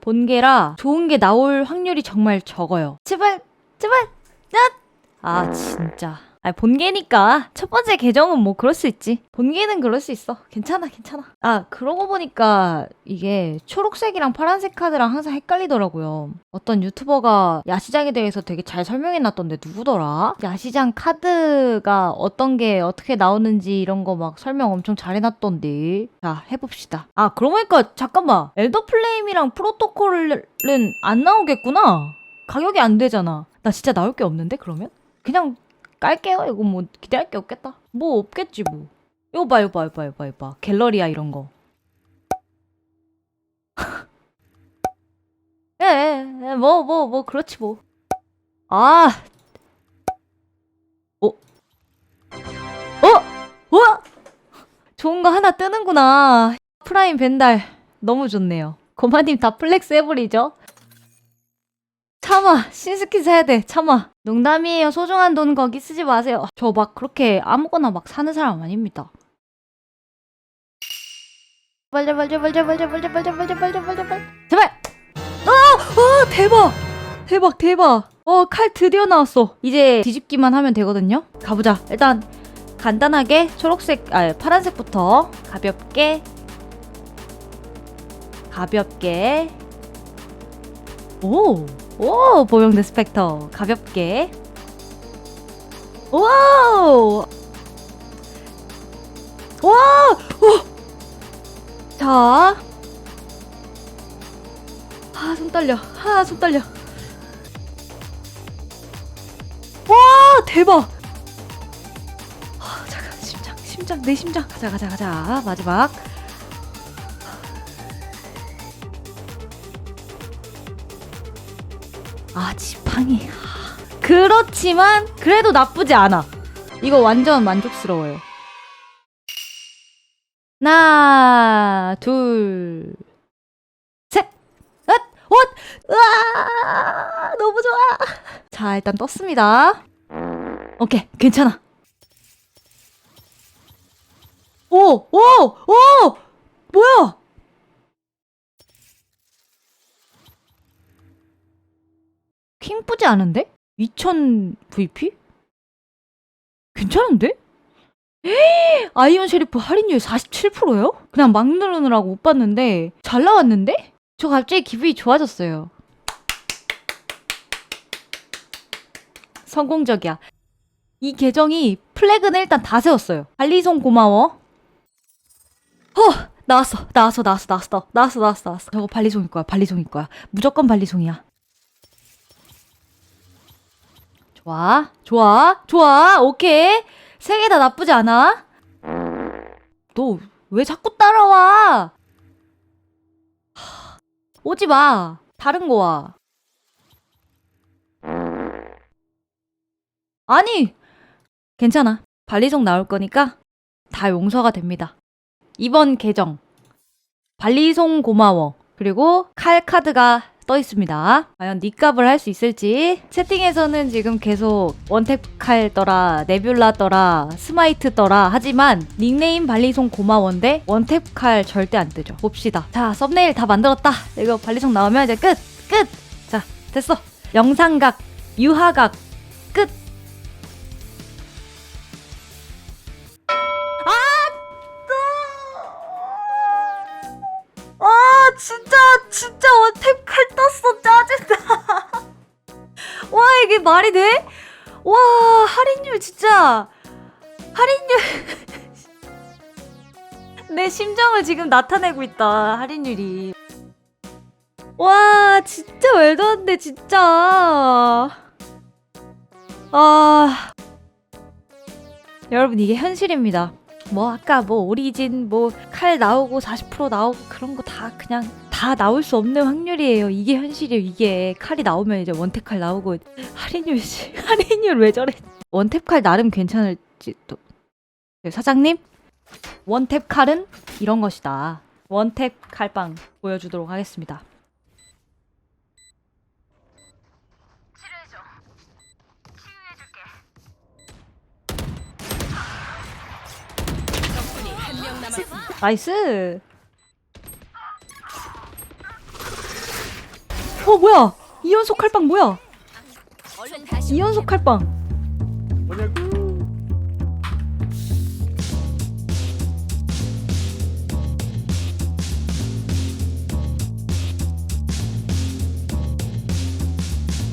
본게라 좋은 게 나올 확률이 정말 적어요. 제발, 제발, 앗! 아, 진짜. 아, 본게니까. 첫 번째 계정은 뭐 그럴 수 있지. 본게는 그럴 수 있어. 괜찮아, 괜찮아. 아, 그러고 보니까 이게 초록색이랑 파란색 카드랑 항상 헷갈리더라고요. 어떤 유튜버가 야시장에 대해서 되게 잘 설명해 놨던데 누구더라? 야시장 카드가 어떤 게 어떻게 나오는지 이런 거 막 설명 엄청 잘 해놨던데. 자, 해봅시다. 아, 그러고 보니까 잠깐만. 엘더 플레임이랑 프로토콜은 안 나오겠구나. 가격이 안 되잖아. 나 진짜 나올 게 없는데 그러면? 그냥 깔게요. 이거 뭐 기대할 게 없겠다. 뭐 없겠지 뭐. 이거 봐, 이거 봐, 이거 봐, 이거 봐, 이거 봐. 갤러리아 이런 거. 예, 예, 예, 뭐, 뭐, 뭐, 그렇지 뭐. 아, 어, 어, 어, 좋은 거 하나 뜨는구나. 프라임 벤달 너무 좋네요. 고마님 다 플렉스 해버리죠. 참아. 신스킨 사야 돼. 참아. 농담이에요. 소중한 돈 거기 쓰지 마세요. 저 막 그렇게 아무거나 막 사는 사람 아닙니다. 제발 제발 제발 제발 제발 제발 제발 제발 제발 제발 제발! 아! 아 대박! 대박 대박. 어 칼 드디어 나왔어. 이제 뒤집기만 하면 되거든요. 가보자. 일단 간단하게 초록색 아 파란색부터 가볍게 가볍게. 오 오, 보명대 스펙터. 가볍게. 와우! 와! 오! 자. 아, 손 떨려. 아, 손 떨려. 와, 대박! 아, 잠깐, 심장, 심장, 내 심장. 가자, 가자, 가자. 마지막. 아 지팡이 아, 그렇지만 그래도 나쁘지 않아 이거 완전 만족스러워요 하나 둘셋 넷 원! 으아 너무 좋아 자 일단 떴습니다 오케이 괜찮아 오! 오! 오! 뭐야 킹쁘지 않은데? 2000 VP? 괜찮은데? 에이, 아이온 셰리프 할인율 47%요? 그냥 막 누르느라고 못 봤는데 잘 나왔는데? 저 갑자기 기분이 좋아졌어요. 성공적이야. 이 계정이 플래그는 일단 다 세웠어요. 발리송 고마워. 허! 나왔어, 나왔어, 나왔어, 나왔어, 나왔어, 나왔어, 나왔어. 저거 발리송일 거야, 발리송일 거야. 무조건 발리송이야. 좋아, 좋아, 좋아, 오케이. 세 개 다 나쁘지 않아. 너 왜 자꾸 따라와? 하, 오지 마. 다른 거 와. 아니, 괜찮아. 발리송 나올 거니까 다 용서가 됩니다. 이번 계정. 발리송 고마워. 그리고 칼 카드가 떠 있습니다. 과연 니값을 할 수 있을지 채팅에서는 지금 계속 원탭 칼 떠라, 네뷸라 떠라, 스마이트 떠라 하지만 닉네임 발리송 고마워인데 원탭 칼 절대 안 뜨죠. 봅시다. 자, 썸네일 다 만들었다. 이거 발리송 나오면 이제 끝! 끝! 자, 됐어. 영상각, 유화각, 진짜, 진짜 원탭 칼 떴어. 짜증나. 와, 이게 말이 돼? 와, 할인율 진짜. 할인율. 내 심정을 지금 나타내고 있다. 할인율이. 와, 진짜 말도 안 돼, 진짜. 아. 여러분, 이게 현실입니다. 뭐 아까 뭐 오리진 뭐 칼 나오고 40% 나오고 그런 거 다 그냥 다 나올 수 없는 확률이에요. 이게 현실이에요. 이게 칼이 나오면 이제 원탭 칼 나오고 할인율 씨 할인율 왜 저래? 원탭 칼 나름 괜찮을지 또 네, 사장님 원탭 칼은 이런 것이다. 원탭 칼빵 보여주도록 하겠습니다. 나이스. 어 뭐야? 이연속 칼빵 뭐야? 이연속 칼빵. 뭐냐고?